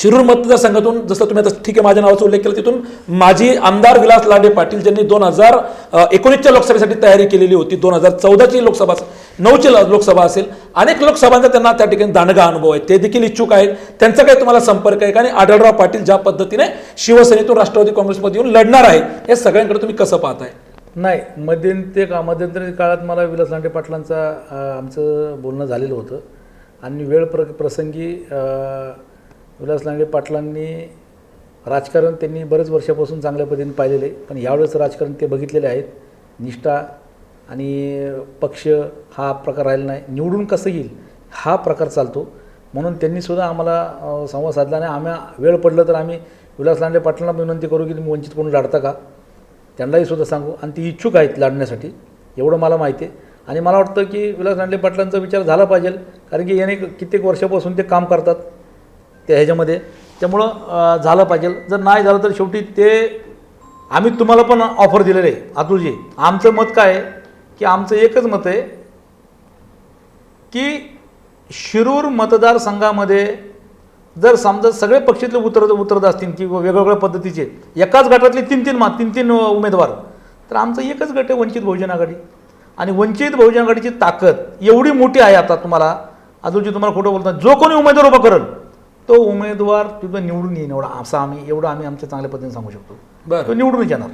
शिरूर मतदारसंघातून जसं तुम्ही आता ठीक आहे माझ्या नावाचा उल्लेख केला तिथून माजी आमदार विलास लांडे पाटील ज्यांनी दोन हजार एकोणीसच्या लोकसभेसाठी तयारी केलेली होती दोन हजार चौदाची लोकसभा नऊची लोकसभा असेल अनेक लोकसभांचा त्यांना त्या ठिकाणी दांडगा अनुभव आहे. ते देखील इच्छुक आहेत. त्यांचा काही तुम्हाला संपर्क आहे का? आणि आढळराव पाटील ज्या पद्धतीने शिवसेनेतून राष्ट्रवादी काँग्रेसमध्ये येऊन लढणार आहे हे सगळ्यांकडे तुम्ही कसं पाहताय? नाही मध्यंतरी का मध्यंतरी काळात मला विलास लांडे पाटलांचा आमचं बोलणं झालेलं होतं. आणि वेळ प्र प्रसंगी विलास लांडे पाटलांनी राजकारण त्यांनी बरेच वर्षापासून चांगल्या पद्धतीने पाहिलेलं आहे. पण यावेळेस राजकारण ते बघितलेले आहेत. निष्ठा आणि पक्ष हा प्रकार राहिला नाही. निवडून कसं येईल हा प्रकार चालतो. म्हणून त्यांनीसुद्धा आम्हाला संवाद साधला नाही आम्ही वेळ पडलं तर आम्ही विलास लांडे पाटलांना विनंती करू की तुम्ही वंचित कोणी लढता का? त्यांनाही सुद्धा सांगू. आणि ती इच्छुक आहेत लढण्यासाठी. एवढं मला माहिती आहे. आणि मला वाटतं की विलास लांडे पाटलांचा विचार झाला पाहिजे. कारण की याने कित्येक वर्षापासून ते काम करतात. त्या ह्याच्यामध्ये. त्यामुळं झालं पाहिजे. जर नाही झालं तर शेवटी ते आम्ही तुम्हाला पण ऑफर दिलेलं आहे अतुलजी. आमचं मत काय आहे? की आमचं एकच मत आहे की शिरूर मतदारसंघामध्ये जर समजा सगळे पक्षातले उतरत उतरत असतील किंवा वेगवेगळ्या पद्धतीचे एकाच गटातले तीन तीन मा तीन तीन उमेदवार तर आमचं एकच गट आहे वंचित बहुजन आघाडी. आणि वंचित बहुजन आघाडीची ताकद एवढी मोठी आहे आता तुम्हाला. अजूनची तुम्हाला खोटं बोलतात जो कोणी उमेदवार उभा करेल तो उमेदवार तिथं निवडून येईन एवढा असं आम्ही एवढं आम्ही आमच्या चांगल्या पद्धतीने सांगू शकतो. बरं. तो निवडूनच येणार.